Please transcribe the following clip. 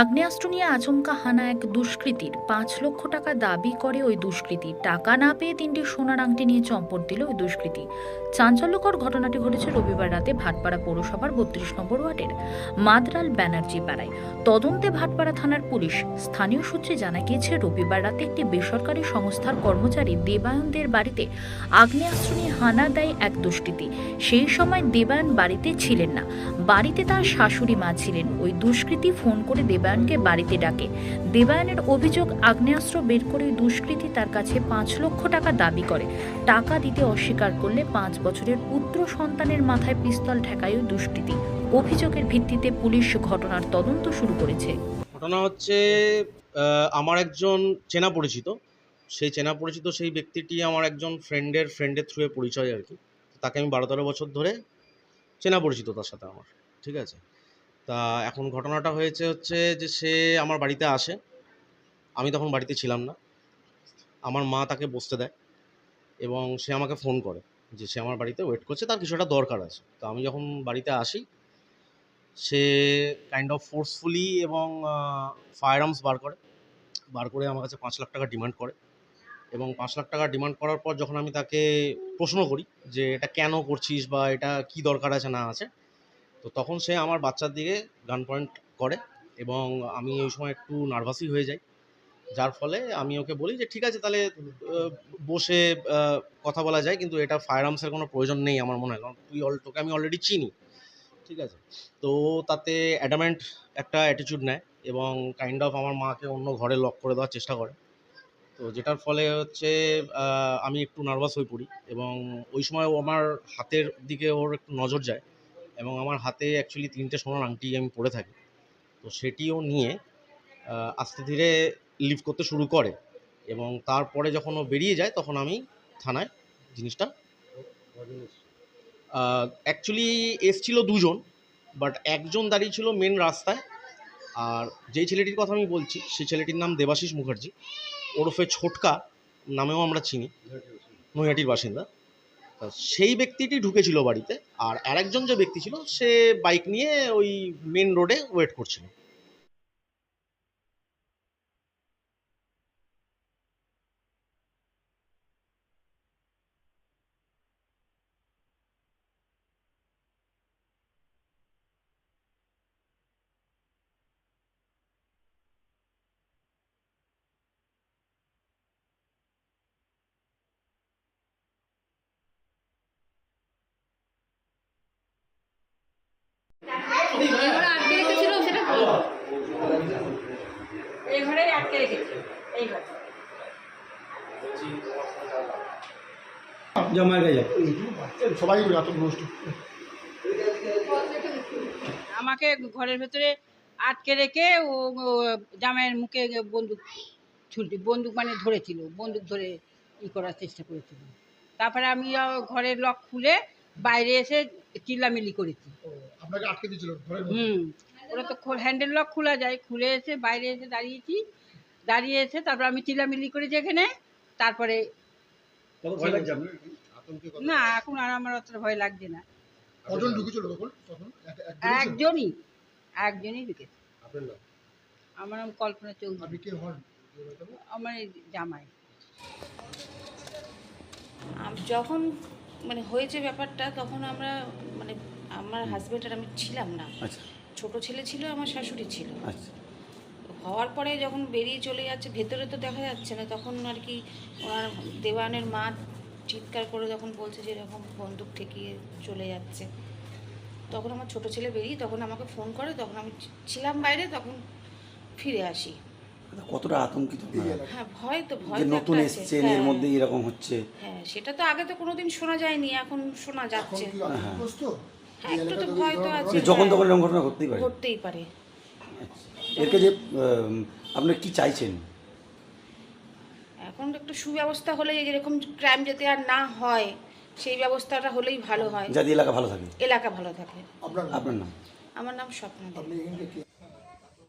আগ্নেয়াস্ত্র নিয়ে আচমকা হানা এক দুষ্কৃতীর। পাঁচ লক্ষ টাকা দাবি করে ওই দুষ্কৃতী। টাকা না পেয়ে তিনটি সোনার আংটি নিয়ে চম্পট দিল ওই দুষ্কৃতী। চাঞ্চল্যকর ঘটনাটি ঘটেছে রবিবার রাতে ভাটপাড়া পৌরসভার বত্রিশ নম্বর ওয়ার্ডের মাদরাল ব্যানার্জি পাড়ায়। তদন্তে ভাটপাড়া থানার পুলিশ স্থানীয় সূত্রে জানা গিয়েছে, রবিবার রাতে একটি বেসরকারি সংস্থার কর্মচারী দেবায়নদের বাড়িতে আগ্নেয়াস্ত্র নিয়ে হানা দেয় এক দুষ্কৃতী। সেই সময় দেবায়ন বাড়িতে ছিলেন না। বাড়িতে তার শাশুড়ি মা ছিলেন। ওই দুষ্কৃতী ফোন করে দেবায়নকে বাড়িতে ডাকে। দেবায়নের অভিযোগ, আগ্নেয়াস্ত্র বের করে দুষ্কৃতী তার কাছে পাঁচ লক্ষ টাকা দাবি করে। টাকা দিতে অস্বীকার করলে পাঁচ বছরের পুত্র সন্তানের মাথায় পিস্তল ঠেকায় দুষ্কৃতী। অভিযোগের ভিত্তিতে পুলিশ ঘটনার তদন্ত শুরু করেছে। ঘটনা হচ্ছে আমার একজন চেনা পরিচিত। সেই চেনা পরিচিত সেই ব্যক্তিটি আমার একজন ফ্রেন্ডের ফ্রেন্ডের থ্রুয়ে পরিচয় আর কি। তাকে আমি বারো তেরো বছর ধরে চেনা পরিচিত তার সাথে আমার। ঠিক আছে? তা এখন ঘটনাটা হয়েছে হচ্ছে যে সে আমার বাড়িতে আসে। আমি তখন বাড়িতে ছিলাম না। আমার মা তাকে বসতে দেয় এবং সে আমাকে ফোন করে যে সে আমার বাড়িতে ওয়েট করছে, তার কিছু একটা দরকার আছে। তো আমি যখন বাড়িতে আসি, সে কাইন্ড অফ ফোর্সফুলি এবং ফায়ার আর্মস বার করে। বার করে আমার কাছে পাঁচ লাখ টাকা ডিমান্ড করে এবং পাঁচ লাখ টাকা ডিমান্ড করার পর যখন আমি তাকে প্রশ্ন করি যে এটা কেন করছিস বা এটা কি দরকার আছে না আছে তো তখন সে আমার বাচ্চার দিকে গান পয়েন্ট করে এবং আমি ওই সময় একটু নার্ভাসই হয়ে যাই। যার ফলে আমি ওকে বলি যে, ঠিক আছে, তাহলে বসে কথা বলা যায়, কিন্তু এটা ফায়ার আর্মসের কোনো প্রয়োজন নেই আমার মনে হয়। কারণ তুই অল, তোকে আমি অলরেডি চিনি। ঠিক আছে? তো তাতে অ্যাডামেন্ট একটা অ্যাটিটিউড নেয় এবং কাইন্ড অফ আমার মাকে অন্য ঘরে লক করে দেওয়ার চেষ্টা করে। তো যেটার ফলে হচ্ছে আমি একটু নার্ভাস হয়ে পড়ি এবং ওই সময় ও আমার হাতের দিকে ওর একটু নজর যায়। এবং আমার হাতে অ্যাকচুয়ালি তিনটে সোনার আংটি আমি পরে থাকি। তো সেটিও নিয়ে আস্তে ধীরে লিভ করতে শুরু করে এবং তারপরে যখন ও বেরিয়ে যায় তখন আমি থানায় জিনিসটা অ্যাকচুয়ালি এসছিল দুজন বাট একজন দাঁড়িয়ে ছিল মেন রাস্তায় আর যেই ছেলেটির কথা আমি বলছি সেই ছেলেটির নাম দেবাশিস মুখার্জি। ওরফে ছোটকা নামেও আমরা চিনি। নৈহাটির বাসিন্দা। সেই ব্যক্তিটি ঢুকেছিল বাড়িতে আর আরেকজন যে ব্যক্তি ছিল সে বাইক নিয়ে ওই মেন রোডে ওয়েট করছিল। জামাই সবাই আমাকে ঘরের ভেতরে আটকে রেখে ও ও, জামাইয়ের মুখে বন্দুক ছুটি বন্দুক মানে ধরেছিল, বন্দুক ধরে ই করার চেষ্টা করেছিল। তারপরে আমি ঘরের লক খুলে বাইরে এসে চিল্লামিল্লি করেছি। আপনাকে আটকে দিয়েছিল ঘরের মধ্যে। হুম ওরা তো হ্যান্ডেল লক খোলা যায়। খুলে এসে বাইরে এসে দাঁড়িয়েছি। দাঁড়িয়ে এসে তারপর আমি চিল্লামিল্লি করেছি এখানে। তারপরে কত ভয় লাগছে আপনার? আতঙ্কে কথা। না এখন আর আমার অতটা ভয় লাগছে না। কজন ঢুকেছিল তখন? তখন? এক- একজনই ছিল? একজনই। একজনই ঢুকেছে। আপনার নাম? আমার নাম কল্পনা চৌধুরী। আপনি কে হন? আমার এই জামাই। আম- যখন মানে হয়েছে ব্যাপারটা তখন আমরা আমার হাজব্যান্ড আর আমি ছিলাম না। আচ্ছা। ছোট ছেলে ছিল আমার শাশুড়ি ছিল। আচ্ছা। হওয়ার পরে যখন বেরিয়ে চলে যাচ্ছে ভেতরে তো দেখা যাচ্ছে না তখন আর কি ওনার দেওয়ানের মা চিৎকার করে যখন বলছে যে এরকম বন্দুক ঠেকিয়ে চলে যাচ্ছে। তখন আমার ছোট ছেলে বেরিয়ে তখন আমাকে ফোন করে তখন আমি ছিলাম বাইরে তখন ফিরে আসি। কতটা আতঙ্কিত হ্যাঁ ভয় তো ভয় নতুন। এসছেন এর হ্যাঁ। মধ্যে এরকম হচ্ছে। হ্যাঁ সেটা তো আগে তো কোনোদিন শোনা যায়নি এখন শোনা যাচ্ছে। হ্যাঁ। একটু তো ভয় তো আছে যখন তখন এরকম ঘটনা ঘটতেই পারে। ঘটতেই পারে। এরকে যে আপনি কি চাইছেন? এখন একটু সুব্যবস্থা হলে এরকম ক্রাইম যাতে আর না হয় সেই ব্যবস্থাটা হলেই ভালো হয়। যাতে এলাকা ভালো থাকে। এলাকা ভালো থাকে। আপনার নাম? আমার নাম স্বপ্ন